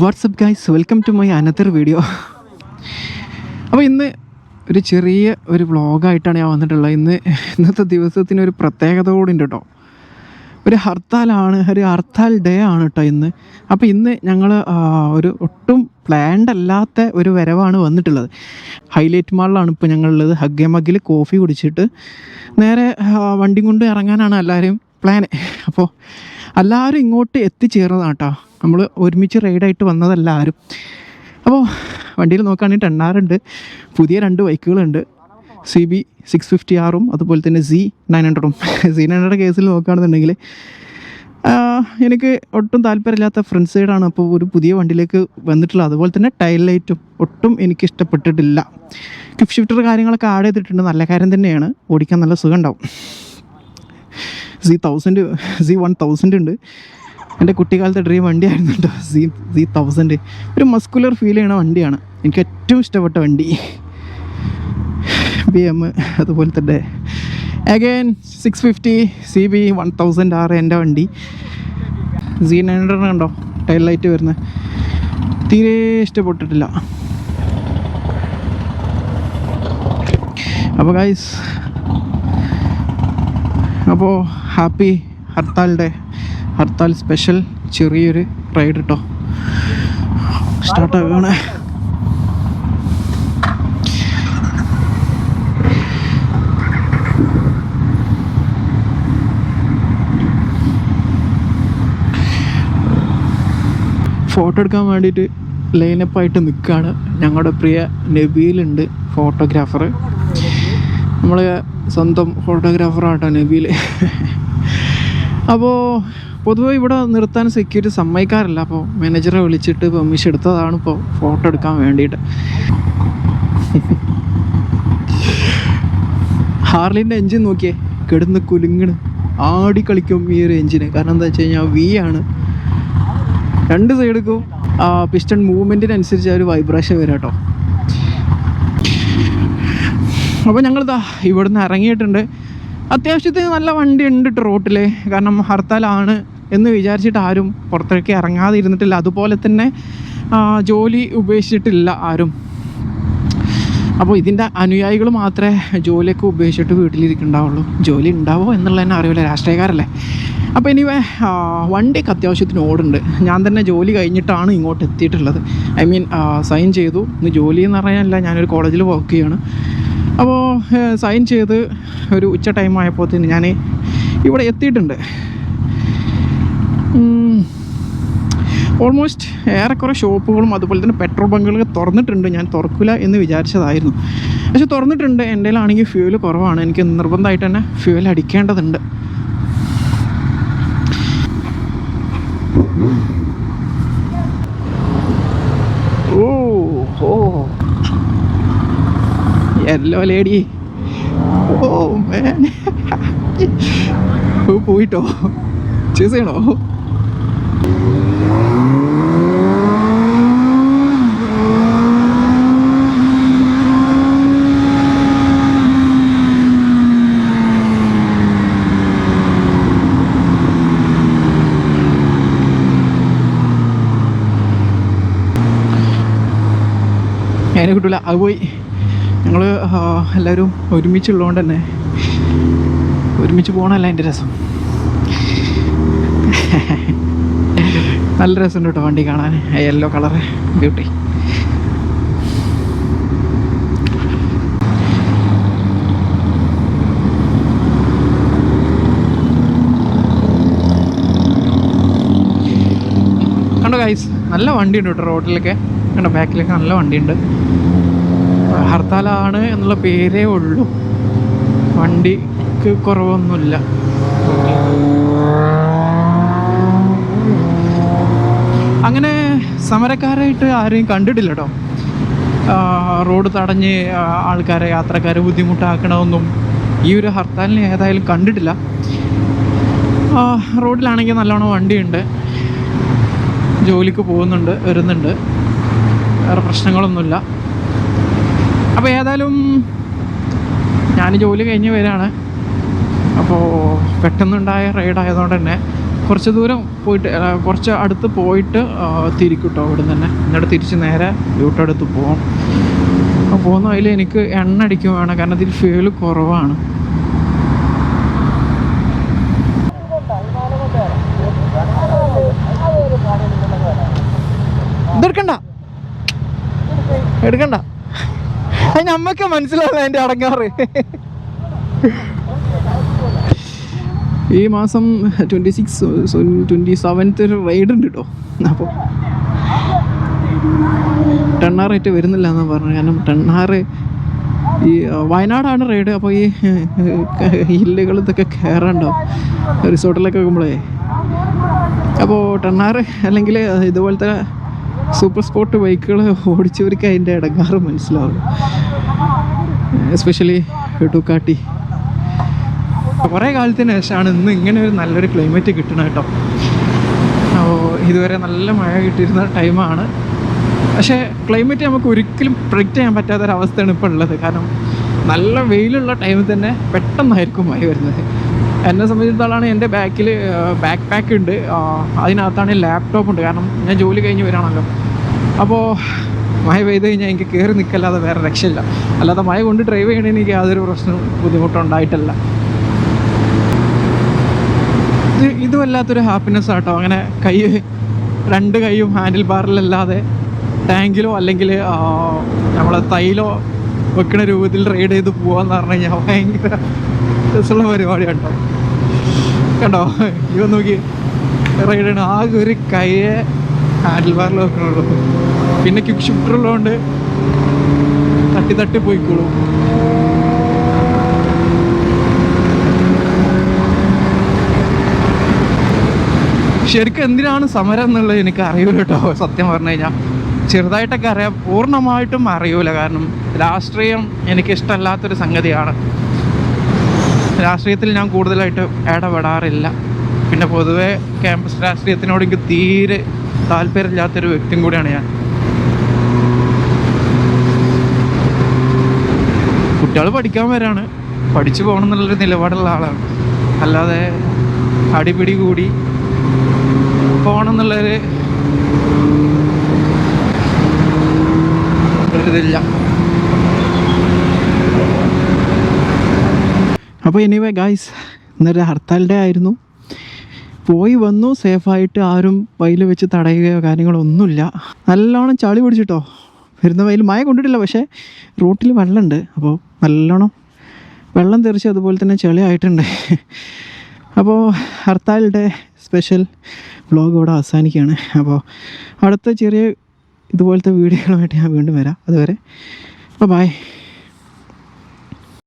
What's up guys welcome to my another video അപ്പോൾ ഇന്ന് ഒരു ചെറിയ ഒരു വ്ളോഗായിട്ടാണ് ഞാൻ വന്നിട്ടുള്ളത്. ഇന്ന് ഇന്നത്തെ ദിവസത്തിന് ഒരു പ്രത്യേകത കൂടി ഉണ്ട് കേട്ടോ. ഒരു ഹർത്താലാണ് ഒരു ഹർത്താൽ ഡേ ആണ് കേട്ടോ ഇന്ന്. അപ്പോൾ ഇന്ന് ഞങ്ങൾ ഒരു ഒട്ടും പ്ലാൻഡ് അല്ലാത്ത ഒരു വരവാണ് വന്നിട്ടുള്ളത്. ഹൈലൈറ്റ് മാളിലാണ് ഇപ്പോൾ ഞങ്ങളുള്ളത്. ഹഗ്ഗെ മഗ്ഗിൽ കോഫി കുടിച്ചിട്ട് നേരെ വണ്ടി കൊണ്ട് ഇറങ്ങാനാണ് എല്ലാവരും പ്ലാൻ അപ്പോൾ എല്ലാവരും ഇങ്ങോട്ട് എത്തിച്ചേർന്നതാണ് കേട്ടോ. നമ്മൾ ഒരുമിച്ച് റൈഡായിട്ട് വന്നതല്ല ആരും അപ്പോൾ വണ്ടിയിൽ നോക്കുകയാണെങ്കിൽ ടെണ്ണാറുണ്ട് പുതിയ രണ്ട് ബൈക്കുകളുണ്ട്. സി ബി സിക്സ് ഫിഫ്റ്റി ആറും അതുപോലെ തന്നെ C nine ഹൺഡ്രഡും. C nine hundred കേസിൽ നോക്കുകയാണെന്നുണ്ടെങ്കിൽ എനിക്ക് ഒട്ടും താല്പര്യമില്ലാത്ത ഫ്രണ്ട് സൈഡാണ്. അപ്പോൾ ഒരു പുതിയ വണ്ടിയിലേക്ക് വന്നിട്ടുള്ളത്. അതുപോലെ തന്നെ ടൈൽ ലൈറ്റും ഒട്ടും എനിക്ക് ഇഷ്ടപ്പെട്ടിട്ടില്ല. ക്വിക്ക് ഷിഫ്റ്റർ കാര്യങ്ങളൊക്കെ ആഡ് ചെയ്തിട്ടുണ്ട്. നല്ല കാര്യം തന്നെയാണ്. ഓടിക്കാൻ നല്ല സുഖം ഉണ്ടാവും. C thousand C one thousand ഉണ്ട്. എന്റെ കുട്ടിക്കാലത്തെ ഡ്രീം വണ്ടിയായിരുന്നു കേട്ടോ സി സി തൗസൻഡ് ഒരു മസ്കുലർ ഫീൽ ചെയ്യണ വണ്ടിയാണ്. എനിക്ക് ഏറ്റവും ഇഷ്ടപ്പെട്ട വണ്ടി. ബി എം അതുപോലെ തന്നെ. Again six fifty C B one thousand ആറ് എന്റെ വണ്ടി. സി നയൻ ഹൺഡ്രഡ് കണ്ടോ? ടൈൽ ലൈറ്റ് വരുന്നത്. തീരെ ഇഷ്ടപ്പെട്ടിട്ടില്ല. അപ്പോൾ ഗൈസ് അപ്പോൾ happy hartal day hartal special ചെറിയൊരു റൈഡ് കേട്ടോ സ്റ്റാർട്ടാക്കുകയാണ് ഫോട്ടോ എടുക്കാൻ വേണ്ടിയിട്ട് ലൈനപ്പായിട്ട് നിൽക്കുകയാണ്. ഞങ്ങളുടെ പ്രിയ നബീലുണ്ട് ഫോട്ടോഗ്രാഫർ. നമ്മൾ സ്വന്തം ഫോട്ടോഗ്രാഫറാട്ടോ നബീൽ അപ്പോൾ പൊതുവെ ഇവിടെ നിർത്താൻ സെക്യൂരിറ്റി സമ്മതിക്കാറില്ല. അപ്പോൾ മാനേജറെ വിളിച്ചിട്ട് പെർമിഷൻ എടുത്തതാണ് ഇപ്പോൾ ഫോട്ടോ എടുക്കാൻ വേണ്ടിയിട്ട്. ഹാർലിന്റെ എഞ്ചിൻ നോക്കിയേ. കിടന്ന് കുലുങ്ങണ്. ആടി കളിക്കും ഈ ഒരു എൻജിന് കാരണം എന്താ വെച്ച് കഴിഞ്ഞാൽ വി ആണ്. രണ്ട് സൈഡിക്കും പിസ്റ്റൺ മൂവ്മെന്റിനനുസരിച്ച് ആ ഒരു വൈബ്രേഷൻ വരാം കേട്ടോ അപ്പോൾ ഞങ്ങളിതാ ഇവിടുന്ന് ഇറങ്ങിയിട്ടുണ്ട്. അത്യാവശ്യത്തിന് നല്ല വണ്ടി ഉണ്ട് കേട്ടോ റോട്ടിൽ കാരണം ഹർത്താലാണ് എന്ന് വിചാരിച്ചിട്ട് ആരും പുറത്തേക്ക് ഇറങ്ങാതെ ഇരുന്നിട്ടില്ല അതുപോലെ തന്നെ ജോലി ഉപേക്ഷിച്ചിട്ടില്ല ആരും. അപ്പോൾ ഇതിന്റെ അനുയായികൾ മാത്രമേ ജോലിയൊക്കെ ഉപേക്ഷിച്ചിട്ട് വീട്ടിലിരിക്കുന്നുണ്ടാവുള്ളൂ. ജോലി ഉണ്ടാവോ എന്നുള്ളത് തന്നെ അറിയില്ല. രാഷ്ട്രീയക്കാരല്ലേ. അപ്പോൾ എനിവേ വണ്ടിയൊക്കെ അത്യാവശ്യത്തിന് ഓടുണ്ട് ഞാൻ തന്നെ ജോലി കഴിഞ്ഞിട്ടാണ് ഇങ്ങോട്ട് എത്തിയിട്ടുള്ളത്. ഐ മീൻ സൈൻ ചെയ്തു. ഇന്ന് ജോലി എന്ന് പറയാനല്ല ഞാനൊരു കോളേജിൽ വർക്ക് ചെയ്യാണ്. അപ്പോൾ സൈൻ ചെയ്ത് ഒരു ഉച്ച ടൈം ആയപ്പോഴത്തേന് ഞാൻ ഇവിടെ എത്തിയിട്ടുണ്ട്. ഓൾമോസ്റ്റ് ഏറെക്കുറെ ഷോപ്പുകളും അതുപോലെ തന്നെ പെട്രോൾ ബങ്കുകളൊക്കെ തുറന്നിട്ടുണ്ട്. ഞാൻ തുറക്കില്ല എന്ന് വിചാരിച്ചതായിരുന്നു. പക്ഷെ തുറന്നിട്ടുണ്ട്. എന്റെ ആണെങ്കിൽ ഫ്യൂൽ കുറവാണ്. എനിക്ക് നിർബന്ധമായിട്ട് തന്നെ ഫ്യൂൽ അടിക്കേണ്ടതുണ്ട്. ഓ ഓ. യെല്ലോ ലേഡി ഓ. ഓ പോയിട്ടോ? ചൂസ് ചെയ്യണോ? അതിനെ കിട്ടൂല. അത് പോയി. ഞങ്ങൾ എല്ലാവരും ഒരുമിച്ചുള്ളതുകൊണ്ട് തന്നെ ഒരുമിച്ച് പോകണമല്ല എന്റെ രസം. നല്ല രസമുണ്ട് കേട്ടോ വണ്ടി കാണാൻ. യെല്ലോ കളറ് ബ്യൂട്ടി കണ്ടോ ഗൈസ് നല്ല വണ്ടിയുണ്ട് കേട്ടോ റോഡിലൊക്കെ കണ്ടോ ബാക്കിലൊക്കെ നല്ല വണ്ടിയുണ്ട്. ഹർത്താലാണ് എന്നുള്ള പേരേ ഉള്ളൂ. വണ്ടിക്ക് കുറവൊന്നുമില്ല. അങ്ങനെ സമരക്കാരായിട്ട് ആരെയും കണ്ടിട്ടില്ല കേട്ടോ റോഡ് തടഞ്ഞ് ആൾക്കാരെ യാത്രക്കാരെ ബുദ്ധിമുട്ടാക്കണമെന്നും ഈ ഒരു ഹർത്താലിനെ ഏതായാലും കണ്ടിട്ടില്ല. റോഡിലാണെങ്കിൽ നല്ലോണം വണ്ടിയുണ്ട്. ജോലിക്ക് പോകുന്നുണ്ട് വരുന്നുണ്ട്. വേറെ പ്രശ്നങ്ങളൊന്നുമില്ല. അപ്പോൾ ഏതായാലും ഞാൻ ജോലി കഴിഞ്ഞ് വരികയാണ്. അപ്പോൾ പെട്ടെന്നുണ്ടായ റൈഡ് ആയതുകൊണ്ട് തന്നെ കുറച്ച് ദൂരം പോയിട്ട് കുറച്ച് അടുത്ത് പോയിട്ട് ആ, തിരിക്കും കേട്ടോ അവിടെ നിന്ന് തന്നെ. എന്നിട്ട് തിരിച്ച് നേരെ വീട്ടടുത്ത് പോകും അപ്പോൾ പോകുന്ന അതിൽ എനിക്ക് എണ്ണ അടിക്കും വേണം കാരണം ഇതിൽ ഫ്യൂൽ കുറവാണ്. എടുക്കണ്ട. അത് നമ്മക്ക് മനസ്സിലാവില്ല എന്റെ അടങ്ങാറ്. ഈ മാസം ട്വന്റി സിക്സ് ട്വന്റി സെവൻത്ത് ഒരു റൈഡ് ഉണ്ട് കേട്ടോ അപ്പോൾ ടെണ്ണാറായിട്ട് വരുന്നില്ല എന്ന് പറഞ്ഞു കാരണം ടെണ്ണാറ് ഈ വയനാടാണ് റൈഡ് അപ്പോൾ ഈ ഹില്ലുകൾ ഇതൊക്കെ കയറാണ്ടാവും റിസോർട്ടിലൊക്കെ വെക്കുമ്പോഴേ അപ്പോൾ ടെണ്ണാറ് അല്ലെങ്കിൽ ഇതുപോലത്തെ സൂപ്പർ സ്പോർട്ട് ബൈക്കുകൾ ഓടിച്ചവർക്ക് അതിന്റെ ഇടങ്ങാറ് മനസ്സിലാവും. എസ്പെഷ്യലി ടുക്കാട്ടി കുറേ കാലത്തിന് ശേഷമാണ് ഇന്ന് ഇങ്ങനെ ഒരു നല്ലൊരു ക്ലൈമറ്റ് കിട്ടണം കേട്ടോ. അപ്പോൾ ഇതുവരെ നല്ല മഴ കിട്ടിയിരുന്ന ടൈമാണ് പക്ഷേ ക്ലൈമറ്റ് നമുക്ക് ഒരിക്കലും പ്രഡിക്റ്റ് ചെയ്യാൻ പറ്റാത്തൊരവസ്ഥയാണ് ഇപ്പോൾ ഉള്ളത്. കാരണം നല്ല വെയിലുള്ള ടൈമിൽ തന്നെ പെട്ടെന്നായിരിക്കും മഴ വരുന്നത്. എന്നെ സംബന്ധിച്ചിടത്തോളാണ് എന്റെ ബാക്കിൽ ബാക്ക് പാക്ക് ഉണ്ട്. അതിനകത്താണ് ലാപ്ടോപ്പ് ഉണ്ട്. കാരണം ഞാൻ ജോലി കഴിഞ്ഞ് വരാണല്ലോ. അപ്പോൾ മഴ പെയ്ത് കഴിഞ്ഞാൽ എനിക്ക് കയറി നിൽക്കല്ലാതെ വേറെ രക്ഷയില്ല. അല്ലാതെ മഴ കൊണ്ട് ഡ്രൈവ് ചെയ്യണേ എനിക്ക് യാതൊരു പ്രശ്നവും ബുദ്ധിമുട്ടുണ്ടായിട്ടല്ല. ഇത് ഇത് വല്ലാത്തൊരു ഹാപ്പിനെസ് ആട്ടോ. അങ്ങനെ കൈ രണ്ട് കൈയും ഹാൻഡിൽ ബാറിലല്ലാതെ ടാങ്കിലോ അല്ലെങ്കിൽ നമ്മളെ തൈലോ വെക്കുന്ന രൂപത്തിൽ റൈഡ് ചെയ്ത് പോവാന്ന് പറഞ്ഞു കഴിഞ്ഞാൽ ഭയങ്കര രസമുള്ള പരിപാടി കേട്ടോ കണ്ടോ? ഇവ നോക്കി റൈഡ് ചെയ്യണം ആകെ ഒരു കൈയെ ഹാൻഡിൽ ബാറിൽ വെക്കണുള്ളൂ പിന്നെ ക്വിക്ക് ഷിഫ്റ്റർ ഉള്ളതുകൊണ്ട് തട്ടി തട്ടി പോയിക്കോളൂ. ശരിക്കും എന്തിനാണ് സമരം എന്നുള്ളത് എനിക്ക് അറിയൂല കേട്ടോ സത്യം പറഞ്ഞു കഴിഞ്ഞാൽ ചെറുതായിട്ടൊക്കെ അറിയാം പൂർണമായിട്ടും അറിയൂല. കാരണം രാഷ്ട്രീയം എനിക്ക് ഇഷ്ടമല്ലാത്തൊരു സംഗതിയാണ്. രാഷ്ട്രീയത്തിൽ ഞാൻ കൂടുതലായിട്ട് ഇടപെടാറില്ല. പിന്നെ പൊതുവേ ക്യാമ്പസ് രാഷ്ട്രീയത്തിനോട് എനിക്ക് തീരെ താല്പര്യമില്ലാത്തൊരു വ്യക്തിയും കൂടിയാണ് ഞാൻ. കുട്ടികൾ പഠിക്കാൻ വരാണ്. പഠിച്ചു പോകണം എന്നുള്ളൊരു നിലപാടുള്ള ആളാണ്. അല്ലാതെ അടിപിടി കൂടി പോകണം എന്നുള്ളൊരു ഇതില്ല അപ്പോൾ എനിവേ ഗായ്സ് ഇന്നൊരു ഹർത്താൽ ഡേ ആയിരുന്നു. പോയി വന്നു സേഫായിട്ട് ആരും വയൽ വെച്ച് തടയുകയോ കാര്യങ്ങളോ ഒന്നുമില്ല. നല്ലോണം ചളി പിടിച്ചിട്ടോ. വരുന്ന വയൽ മഴ കൊണ്ടിട്ടില്ല പക്ഷേ റോട്ടിൽ വെള്ളമുണ്ട്. അപ്പോൾ നല്ലോണം വെള്ളം തെറിച്ച് അതുപോലെ തന്നെ ചെളി ആയിട്ടുണ്ട്. അപ്പോൾ ഹർത്താലിന്റെ സ്പെഷ്യൽ വ്ളോഗ് ഇവിടെ അവസാനിക്കുകയാണ്. അപ്പോൾ അടുത്ത ചെറിയ ഇതുപോലത്തെ വീഡിയോകളുമായിട്ട് ഞാൻ വീണ്ടും വരാം. അതുവരെ അപ്പോൾ ബൈ